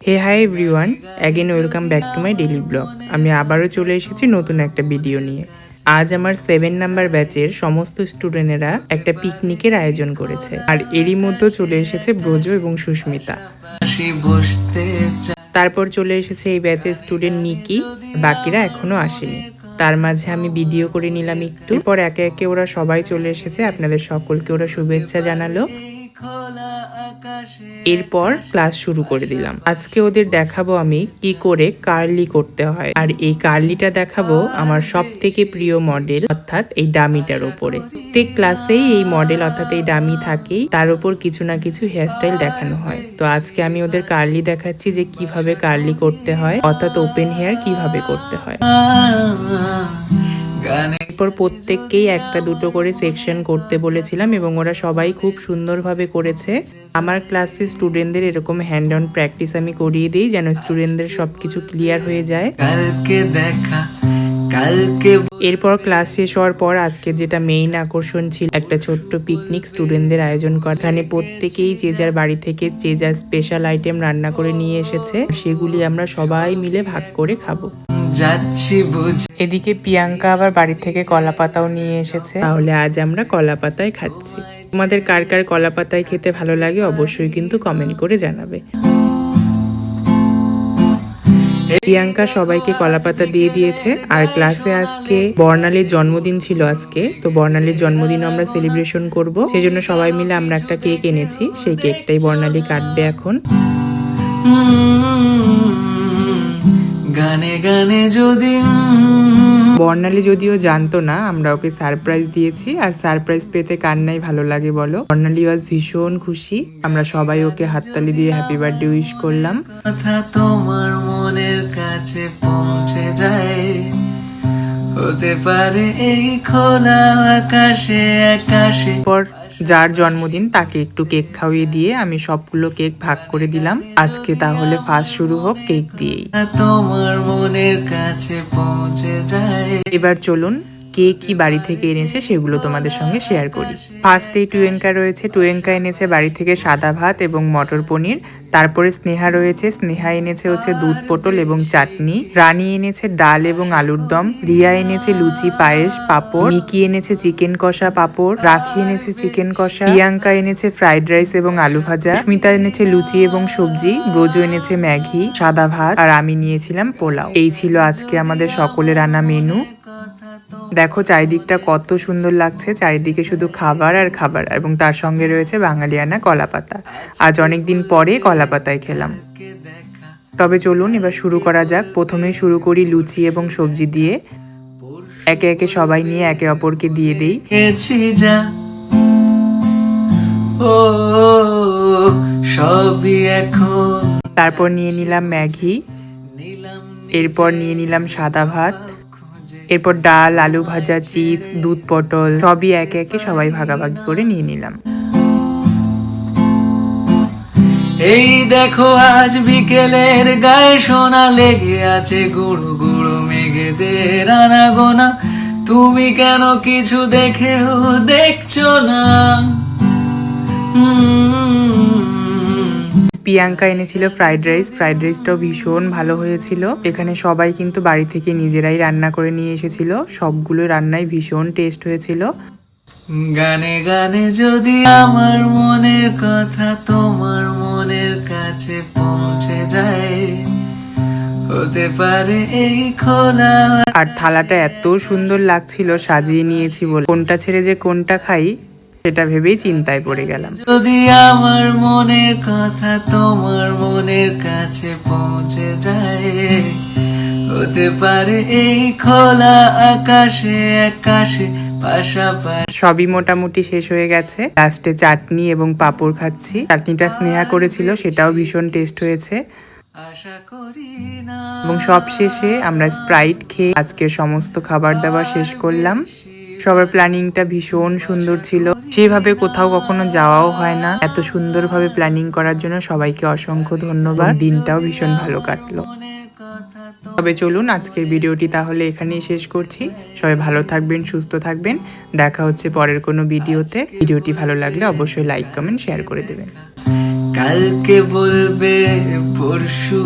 Hey hi everyone again welcome back to my daily blog আমি আবারও চলে এসেছি নতুন একটা ভিডিও নিয়ে। আজ আমার সেভেন নাম্বার ব্যাচের সমস্ত স্টুডেন্টেরা একটা পিকনিকের আয়োজন করেছে। আর এরই মধ্যে চলে এসেছে ব্রজ এবং সুস্মিতা। তারপর চলে এসেছে এই ব্যাচের স্টুডেন্ট নিকি বাকিরা এখনও আসেনি। তার মাঝে আমি ভিডিও করে নিলাম একটু। পর একে একে ওরা সবাই চলে এসেছে। আপনাদের সকলকে ওরা শুভেচ্ছা জানালো। এরপর ক্লাস শুরু করে দিলাম। আজকে ওদের দেখাবো আমি কি করে কার্লি করতে হয়। আর এই কার্লিটা দেখাবো আমার সব থেকে প্রিয় মডেল অর্থাৎ এই ডামিটার ওপরে। প্রত্যেক ক্লাসেই এই মডেল অর্থাৎ এই ডামি থাকেই তার উপর কিছু না কিছু হেয়ারস্টাইল দেখানো হয়। তো আজকে আমি ওদের কার্লি দেখাচ্ছি যে কীভাবে কার্লি করতে হয় অর্থাৎ ওপেন হেয়ার কীভাবে করতে হয়। গানে এরপর প্রত্যেককেই একটা দুটো করে সেকশন করতে বলেছিলাম এবং ওরা সবাই খুব সুন্দরভাবে করেছে। আমার ক্লাসে স্টুডেন্টদের এরকম হ্যান্ড অন প্র্যাকটিস আমি করিয়ে দিই যেন স্টুডেন্টদের সব কিছু ক্লিয়ার হয়ে যায়। কালকে দেখা কালকে এরপর ক্লাস শেষ হওয়ার পর আজকে যেটা মেইন আকর্ষণ ছিল একটা ছোট্ট পিকনিক স্টুডেন্টদের আয়োজন করা। এখানে প্রত্যেকেই যে যার বাড়ি থেকে যে যার স্পেশাল আইটেম রান্না করে নিয়ে এসেছে সেগুলি আমরা সবাই মিলে ভাগ করে খাব। যাচ্ছি বুঝি। এদিকে প্রিয়াঙ্কা আবার বাড়ি থেকে কলা পাতাও নিয়ে এসেছে। তাহলে আজ আমরা কলা পাতায় খাচ্ছি। তোমাদের কার কার কলা পাতায় খেতে ভালো লাগে অবশ্যই কিন্তু কমেন্ট করে জানাবে। প্রিয়াঙ্কা সবাইকে কলা পাতা দিয়ে দিয়েছে। আর ক্লাসে আজকে বর্ণালীর জন্মদিন ছিল আজকে। তো বর্ণালীর জন্মদিন আমরা সেলিব্রেশন করব। সেই জন্য সবাই মিলে আমরা একটা কেক এনেছি। সেই কেকটাই বর্ণালী কাটবে এখন। গানে গানে যদি বর্ণালী যদিও জানতো না আমরা ওকে সারপ্রাইজ দিয়েছি। আর সারপ্রাইজ পেতে কার নাই ভালো লাগে বলো? বর্ণালী ওয়াজ ভীষণ খুশি। আমরা সবাই ওকে হাততালি দিয়ে হ্যাপি বার্থডে উইশ করলাম। কথা তোমার মনের কাছে পৌঁছে যায়। হতে পারে এই খোলা আকাশে আকাশে। পর যার জন্মদিন তাকে একটু কেক খাওয়িয়ে দিয়ে আমি সবগুলো কেক ভাগ করে দিলাম। আজকে তাহলে ফার্স্ট শুরু হোক কেক দিয়েই। তোমার মনের কাছে পৌঁছে যায়। এবার চলুন কে কি বাড়ি থেকে এনেছে সেগুলো তোমাদের সঙ্গে শেয়ার করি। ফার্স্টেই টুয়েঙ্কা রয়েছে। টুয়েঙ্কা এনেছে বাড়ি থেকে সাদা ভাত এবং মটর পনির। তারপরে স্নেহা রয়েছে। স্নেহা এনেছে হচ্ছে দুধ পটল এবং চাটনি। রানী এনেছে ডাল এবং আলুর দম। রিয়া এনেছে লুচি, পায়েস, পাপড়। মিকি এনেছে চিকেন কষা পাপড়। রাখি এনেছে চিকেন কষা। প্রিয়াঙ্কা এনেছে ফ্রাইড রাইস এবং আলু ভাজা। স্মিতা এনেছে লুচি এবং সবজি। ব্রজ এনেছে ম্যাগি, সাদা ভাত। আর আমি নিয়েছিলাম পোলাও। এই ছিল আজকে আমাদের সকলের আনা মেনু দেখো চারিদিকটা কত সুন্দর লাগছে। চারিদিকে শুধু খাবার আর খাবার। এবং তার সঙ্গে রয়েছে বাঙালিয়ানা কলা পাতা আজ অনেক দিন পরে কলা পাতায় খেলাম। তবে চলুন এবার শুরু করা যাক। প্রথমেই শুরু করি লুচি এবং সবজি দিয়ে। একে একে সবাই নিয়ে একে অপরকে দিয়ে দেই। সবই এখন। তারপর নিয়ে নিলাম ম্যাগি। এরপর নিয়ে নিলাম সাদা ভাত। এরপর ডাল আলু ভাজা চিপস দুধ পটল সবই একে একে সবাই ভাগাভাগি করে নিয়ে নিলাম। এই দেখো আজ বিকেলের গায়ে সোনা লেগে আছে গুড়ু গুড়ু মেঘেদের আনা গোনা তুমি কেন কিছু দেখেও দেখছ না? উম, প্রিয়াঙ্কা এনেছিল ফ্রাইড রাইস ফ্রাইড রাইসটাও ভীষণ ভালো হয়েছিল। এখানে সবাই কিন্তু বাড়ি থেকে নিজেরাই রান্না করে নিয়ে এসেছিল। সবগুলো রান্নাই ভীষণ টেস্ট হয়েছিল। গানে গানে যদি আমার মনের কথা তোমার মনের কাছে পৌঁছে যায় হতে পারে এই খোলা আর থালাটা এত সুন্দর লাগছিল সাজিয়ে নিয়েছি বলে। কোনটা ছেড়ে যে কোনটা খাই সেটা ভেবেই চিন্তায় পড়ে গেলাম। যদি আমার মনের কথা তোমার মনের কাছে পৌঁছে যায় হতে পারে এই খোলা আকাশে আকাশে সবই মোটামুটি শেষ হয়ে গেছে। লাস্টে চাটনি এবং পাঁপড় খাচ্ছি। চাটনিটা স্নেহা করেছিল সেটাও ভীষণ টেস্ট হয়েছে। আশা করি না। এবং সব শেষে আমরা স্প্রাইট খেয়ে আজকের সমস্ত খাবার দাবার শেষ করলাম। সবার প্ল্যানিংটা ভীষণ সুন্দর ছিল। সেভাবে কোথাও কখনো যাওয়াও হয় না, এত সুন্দরভাবে প্ল্যানিং করার জন্য সবাইকে অসংখ্য ধন্যবাদ। দিনটাও ভীষণ ভালো কাটলো। তবে চলুন, আজকের ভিডিওটি তাহলে এখানেই শেষ করছি। সবাই ভালো থাকবেন, সুস্থ থাকবেন। দেখা হচ্ছে পরের কোনো ভিডিওতে। ভিডিওটি ভালো লাগলে অবশ্যই লাইক কমেন্ট শেয়ার করে দেবেন। কালকে বলবে, পরশু